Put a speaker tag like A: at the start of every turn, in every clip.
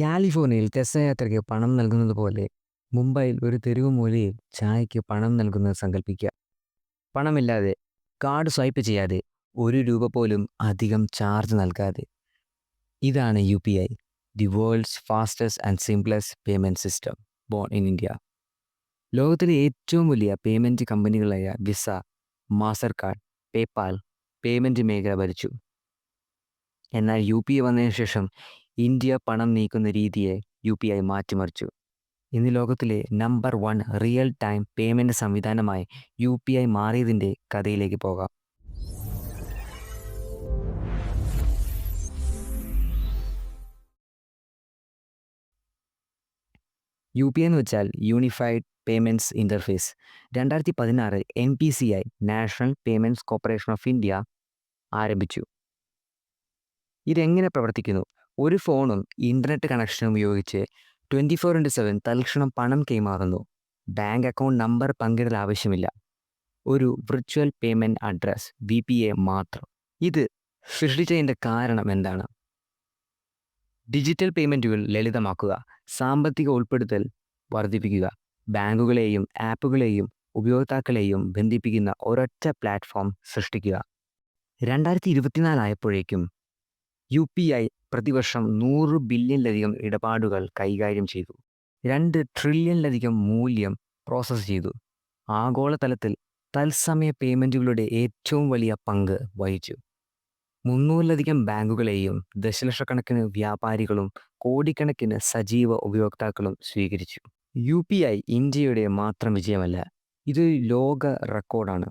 A: കാലിഫോർണിയയിൽ ടെസ്ല യാത്രയ്ക്ക് പണം നൽകുന്നത് പോലെ മുംബൈയിൽ ഒരു തെരുവ് മൂലയിൽ ചായയ്ക്ക് പണം നൽകുന്നത് സങ്കല്പിക്കുക പണമില്ലാതെ കാർഡ് സ്വൈപ്പ് ചെയ്യാതെ ഒരു രൂപ പോലും അധികം ചാർജ് നൽകാതെ. ഇതാണ് U P I the world's fastest and simplest payment system born in India. ലോകത്തിലെ ഏറ്റവും വലിയ പേയ്മെന്റ് കമ്പനികളായ Visa Mastercard PayPal payment മേഖല ഭരിച്ചു. എന്നാൽ യു പി ഐ വന്നതിന് ശേഷം ഇന്ത്യ പണം നീക്കുന്ന രീതിയെ യു പി ഐ മാറ്റിമറിച്ചു. ഇന്ന് ലോകത്തിലെ number one real time payment സംവിധാനമായി യു പി ഐ മാറിയതിന്റെ കഥയിലേക്ക് പോകാം. യു പി ഐ എന്ന് വെച്ചാൽ യൂണിഫൈഡ് പേയ്മെന്റ്സ് ഇന്റർഫേസ് രണ്ടായിരത്തി പതിനാറ് N P C I national payments corporation of India ആരംഭിച്ചു. ഇതെങ്ങനെ പ്രവർത്തിക്കുന്നു? ഒരു ഫോണും ഇന്റർനെറ്റ് കണക്ഷനും ഉപയോഗിച്ച് ട്വന്റി ഫോർ ഇന്റു സെവൻ തൽക്ഷണം പണം കൈമാറുന്നു. ബാങ്ക് അക്കൗണ്ട് നമ്പർ പങ്കിടൽ ആവശ്യമില്ല. ഒരു virtual payment address V P A മാത്രം. ഇത് സൃഷ്ടിച്ചതിന്റെ കാരണം എന്താണ്? ഡിജിറ്റൽ പേയ്മെന്റുകൾ ലളിതമാക്കുക സാമ്പത്തിക ഉൾപ്പെടുത്തൽ വർദ്ധിപ്പിക്കുക ബാങ്കുകളെയും ആപ്പുകളെയും ഉപയോക്താക്കളെയും ബന്ധിപ്പിക്കുന്ന ഒരൊറ്റ പ്ലാറ്റ്ഫോം സൃഷ്ടിക്കുക. രണ്ടായിരത്തി ഇരുപത്തിനാലായപ്പോഴേക്കും യു പി ഐ പ്രതിവർഷം നൂറ് ബില്യണിലധികം ഇടപാടുകൾ കൈകാര്യം ചെയ്തു. രണ്ട് ട്രില്യണിലധികം മൂല്യം പ്രോസസ്സ് ചെയ്തു. ആഗോളതലത്തിൽ തത്സമയ പേയ്മെന്റുകളുടെ ഏറ്റവും വലിയ പങ്ക് വഹിച്ചു. മുന്നൂറിലധികം ബാങ്കുകളെയും ദശലക്ഷക്കണക്കിന് വ്യാപാരികളും കോടിക്കണക്കിന് സജീവ ഉപയോക്താക്കളും സ്വീകരിച്ചു. യു പി ഐ ഇന്ത്യയുടെ മാത്രം വിജയമല്ല ഇതൊരു ലോക റെക്കോർഡാണ്.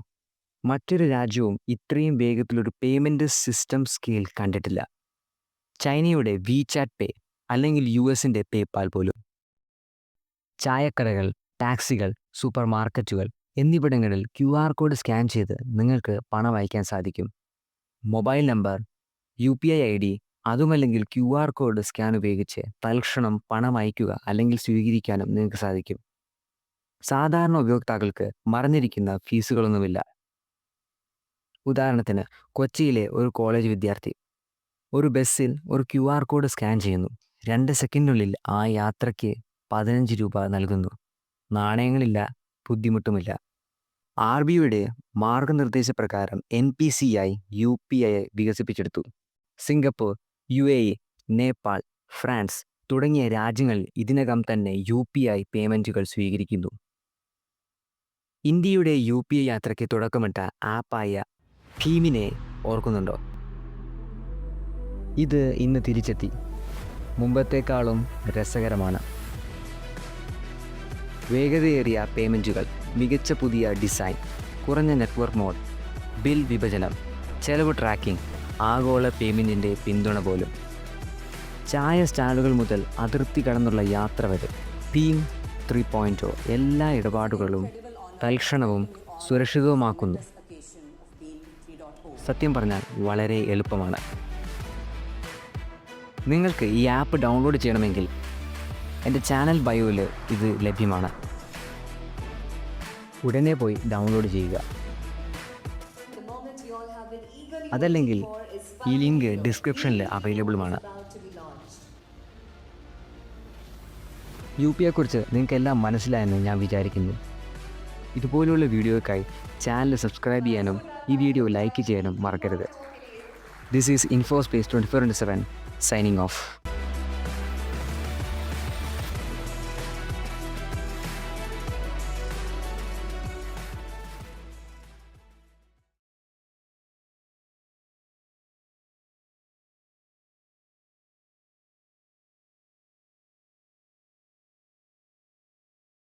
A: മറ്റൊരു രാജ്യവും ഇത്രയും വേഗത്തിലൊരു പേയ്മെന്റ് സിസ്റ്റം സ്കെയിൽ കണ്ടിട്ടില്ല. ചൈനയുടെ വി ചാറ്റ് പേ അല്ലെങ്കിൽ യു എസിന്റെ പേപ്പാൽ പോലും. ചായക്കടകൾ ടാക്സികൾ സൂപ്പർ മാർക്കറ്റുകൾ എന്നിവിടങ്ങളിൽ ക്യു ആർ കോഡ് സ്കാൻ ചെയ്ത് നിങ്ങൾക്ക് പണം അയക്കാൻ സാധിക്കും. Mobile number U P I I D അതുമല്ലെങ്കിൽ ക്യു ആർ കോഡ് സ്കാൻ ഉപയോഗിച്ച് തൽക്ഷണം പണം അയയ്ക്കുക അല്ലെങ്കിൽ സ്വീകരിക്കാനും നിങ്ങൾക്ക് സാധിക്കും. സാധാരണ ഉപയോക്താക്കൾക്ക് മറഞ്ഞിരിക്കുന്ന ഫീസുകളൊന്നുമില്ല. ഉദാഹരണത്തിന് കൊച്ചിയിലെ ഒരു കോളേജ് വിദ്യാർത്ഥി ഒരു ബസ്സിൽ ഒരു ക്യു ആർ കോഡ് സ്കാൻ ചെയ്യുന്നു. രണ്ട് സെക്കൻഡിനുള്ളിൽ ആ യാത്രയ്ക്ക് പതിനഞ്ച് രൂപ നൽകുന്നു. നാണയങ്ങളില്ല ബുദ്ധിമുട്ടുമില്ല. ആർ ബി ഐയുടെ മാർഗനിർദ്ദേശപ്രകാരം N P C I U P I വികസിപ്പിച്ചെടുത്തു. Singapore U A Nepal France തുടങ്ങിയ രാജ്യങ്ങൾ ഇതിനകം തന്നെ യു പി ഐ പേയ്മെന്റുകൾ സ്വീകരിക്കുന്നു. ഇന്ത്യയുടെ യു പി ഐ യാത്രയ്ക്ക് തുടക്കമിട്ട ആപ്പായ ഭീമിനെ ഓർക്കുന്നുണ്ടോ? ഇത് ഇന്ന് തിരിച്ചെത്തി. മുമ്പത്തേക്കാളും രസകരമാണ്. വേഗതയേറിയ പേയ്മെന്റുകൾ മികച്ച പുതിയ ഡിസൈൻ കുറഞ്ഞ നെറ്റ്വർക്ക് മോഡ് ബിൽ വിഭജനം ചെലവ് ട്രാക്കിംഗ് ആഗോള പേയ്മെന്റിന്റെ പിന്തുണ പോലും. ചായ സ്റ്റാളുകൾ മുതൽ അതിർത്തി കടന്നുള്ള യാത്ര വരെ ടീം ത്രീ പോയിന്റോ എല്ലാ ഇടപാടുകളും തൽക്ഷണവും സുരക്ഷിതവുമാക്കുന്നു. സത്യം പറഞ്ഞാൽ വളരെ എളുപ്പമാണ്. നിങ്ങൾക്ക് ഈ ആപ്പ് ഡൗൺലോഡ് ചെയ്യണമെങ്കിൽ എന്റെ ചാനൽ ബയോയിൽ ഇത് ലഭ്യമാണ്. ഉടനെ പോയി ഡൗൺലോഡ് ചെയ്യുക. അതല്ലെങ്കിൽ ഈ ലിങ്ക് ഡിസ്ക്രിപ്ഷനിൽ അവൈലബിളുമാണ്. യു പി ഐയെക്കുറിച്ച് നിങ്ങൾക്ക് എല്ലാം മനസ്സിലായെന്ന് ഞാൻ വിചാരിക്കുന്നു. ഇതുപോലുള്ള വീഡിയോയ്ക്കായി ചാനൽ സബ്സ്ക്രൈബ് ചെയ്യാനും ഈ വീഡിയോ ലൈക്ക് ചെയ്യാനും മറക്കരുത്. This is Info Space twenty four into seven signing off